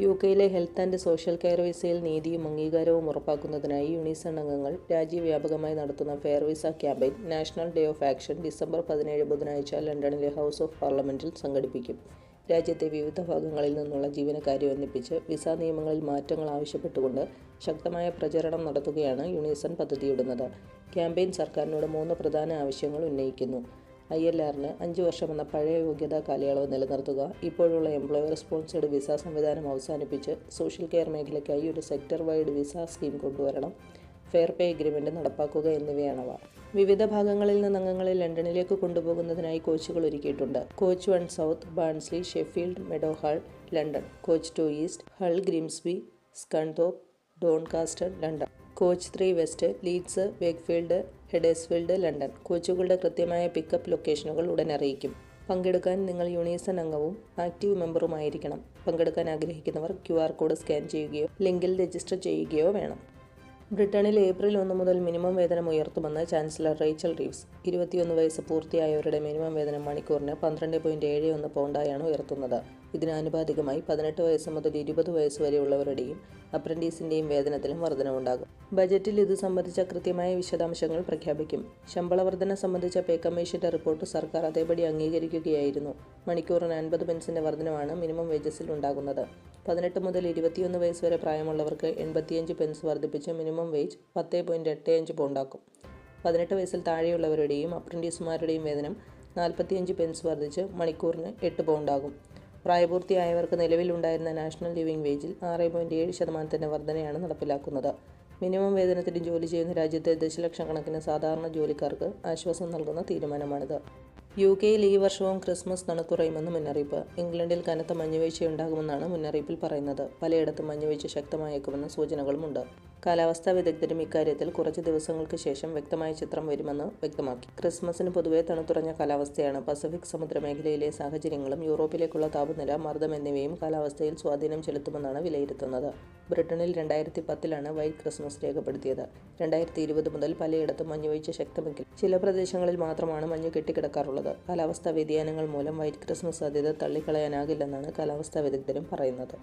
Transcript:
U കെയിലെ health and social care വിസയിൽ നീതിയും അംഗീകാരവും ഉറപ്പാക്കുന്നതിനായി യുണിസൺ അംഗങ്ങൾ രാജ്യവ്യാപകമായി നടത്തുന്ന fair visa campaign national day of action December പതിനേഴ് ബുധനാഴ്ച ലണ്ടനിലെ ഹൗസ് ഓഫ് പാർലമെന്റിൽ സംഘടിപ്പിക്കും. രാജ്യത്തെ വിവിധ ഭാഗങ്ങളിൽ നിന്നുള്ള ജീവനക്കാരെ ഒന്നിപ്പിച്ച് വിസ നിയമങ്ങളിൽ മാറ്റങ്ങൾ ആവശ്യപ്പെട്ടുകൊണ്ട് ശക്തമായ പ്രചരണം നടത്തുകയാണ് യുണിസൺ പദ്ധതിയിടുന്നത്. ക്യാമ്പയിൻ സർക്കാരിനോട് മൂന്ന് പ്രധാന ആവശ്യങ്ങൾ ഉന്നയിക്കുന്നു. ഐ എൽ ആറിന് അഞ്ച് വർഷം എന്ന പഴയ യോഗ്യതാ കാലയളവ് നിലനിർത്തുക. ഇപ്പോഴുള്ള എംപ്ലോയർ സ്പോൺസേഡ് വിസ സംവിധാനം അവസാനിപ്പിച്ച് സോഷ്യൽ കെയർ മേഖലയ്ക്കായി ഒരു സെക്ടർ വൈഡ് വിസ സ്കീം കൊണ്ടുവരണം. ഫെയർ പേ എഗ്രിമെന്റ് നടപ്പാക്കുക എന്നിവയാണവ. വിവിധ ഭാഗങ്ങളിൽ നിന്ന് അംഗങ്ങളെ ലണ്ടനിലേക്ക് കൊണ്ടുപോകുന്നതിനായി കോച്ചുകൾ ഒരുക്കിയിട്ടുണ്ട്. Coach one South Barnsley Sheffield Meadowhall London. Coach two East Hull Grimsby Scunthorpe Doncaster London. Coach three West Leeds Wakefield Huddersfield London. കോച്ചുകളുടെ കൃത്യമായ പിക്കപ്പ് ലൊക്കേഷനുകൾ ഉടൻ അറിയിക്കും. പങ്കെടുക്കാൻ നിങ്ങൾ യൂണിസൺ അംഗവും ആക്റ്റീവ് മെമ്പറുമായിരിക്കണം. പങ്കെടുക്കാൻ ആഗ്രഹിക്കുന്നവർ ക്യു കോഡ് സ്കാൻ ചെയ്യുകയോ ലിങ്കിൽ രജിസ്റ്റർ ചെയ്യുകയോ വേണം. ബ്രിട്ടനിൽ ഏപ്രിൽ ഒന്ന് മുതൽ മിനിമം വേതനം ഉയർത്തുമെന്ന് ചാൻസലർ റേച്ചൽ റീവ്സ്. ഇരുപത്തിയൊന്ന് വയസ്സ് പൂർത്തിയായവരുടെ മിനിമം വേതനം മണിക്കൂറിന് പന്ത്രണ്ട് പോയിന്റ് ഏഴ് ഒന്ന് പൗണ്ടായാണ് ഉയർത്തുന്നത്. ഇതിന് ആനുപാതികമായി പതിനെട്ട് വയസ്സ് മുതൽ ഇരുപത് വയസ്സ് വരെയുള്ളവരുടെയും അപ്രന്റീസിന്റെയും വേതനത്തിലും വർധനവുണ്ടാകും. ബജറ്റിൽ ഇത് സംബന്ധിച്ച കൃത്യമായ വിശദാംശങ്ങൾ പ്രഖ്യാപിക്കും. ശമ്പള വർധന സംബന്ധിച്ച പേ കമ്മീഷന്റെ റിപ്പോർട്ട് സർക്കാർ അതേപടി അംഗീകരിക്കുകയായിരുന്നു. മണിക്കൂറിന് അൻപത് പെൻസിന്റെ വർധനമാണ് മിനിമം വേജസിൽ ഉണ്ടാകുന്നത്. പതിനെട്ട് മുതൽ ഇരുപത്തിയൊന്ന് വയസ്സ് വരെ പ്രായമുള്ളവർക്ക് എൺപത്തിയഞ്ച് പെൻസ് വർദ്ധിപ്പിച്ച് മിനിമം വേജ് പത്ത് പോയിന്റ് എട്ട് അഞ്ച് പൗണ്ടാക്കും. പതിനെട്ട് വയസ്സിൽ താഴെയുള്ളവരുടെയും അപ്രന്റീസുമാരുടെയും വേതനം നാൽപ്പത്തിയഞ്ച് പെൻസ് വർദ്ധിച്ച് മണിക്കൂറിന് എട്ട് പൗണ്ടാകും. പ്രായപൂർത്തിയായവർക്ക് നിലവിലുണ്ടായിരുന്ന നാഷണൽ ലിവിംഗ് വേജിൽ ആറ് പോയിന്റ് ഏഴ് ശതമാനത്തിന്റെ വർധനയാണ് നടപ്പിലാക്കുന്നത്. മിനിമം വേതനത്തിന് ജോലി ചെയ്യുന്ന രാജ്യത്തെ ദശലക്ഷക്കണക്കിന് സാധാരണ ജോലിക്കാർക്ക് ആശ്വാസം നൽകുന്ന തീരുമാനമാണിത്. യു കെയിൽ ഈ വർഷവും ക്രിസ്മസ് തണുത്തുറയുമെന്ന് മുന്നറിയിപ്പ്. ഇംഗ്ലണ്ടിൽ കനത്ത മഞ്ഞുവീഴ്ചയുണ്ടാകുമെന്നാണ് മുന്നറിയിപ്പിൽ പറയുന്നത്. പലയിടത്തും മഞ്ഞുവീഴ്ച ശക്തമായേക്കുമെന്ന സൂചനകളുമുണ്ട്. കാലാവസ്ഥാ വിദഗ്ധരും ഇക്കാര്യത്തിൽ കുറച്ച് ദിവസങ്ങൾക്ക് ശേഷം വ്യക്തമായ ചിത്രം വരുമെന്ന് വ്യക്തമാക്കി. ക്രിസ്മസിന് പൊതുവെ തണുത്തുറഞ്ഞ കാലാവസ്ഥയാണ്. പസഫിക് സമുദ്രമേഖലയിലെ സാഹചര്യങ്ങളും യൂറോപ്പിലേക്കുള്ള താപനില മർദ്ദം എന്നിവയും കാലാവസ്ഥയിൽ സ്വാധീനം ചെലുത്തുമെന്നാണ് വിലയിരുത്തുന്നത്. ബ്രിട്ടനിൽ രണ്ടായിരത്തി പത്തിലാണ് വൈറ്റ് ക്രിസ്മസ് രേഖപ്പെടുത്തിയത്. രണ്ടായിരത്തി ഇരുപത് മുതൽ പലയിടത്തും മഞ്ഞുവീഴ്ച ശക്തമെങ്കിൽ ചില പ്രദേശങ്ങളിൽ മാത്രമാണ് മഞ്ഞു കെട്ടിക്കിടക്കാറുള്ളത്. കാലാവസ്ഥാ വ്യതിയാനങ്ങൾ മൂലം വൈറ്റ് ക്രിസ്മസ് സാധ്യത തള്ളിക്കളയാനാകില്ലെന്നാണ് കാലാവസ്ഥാ വിദഗ്ധരും പറയുന്നത്.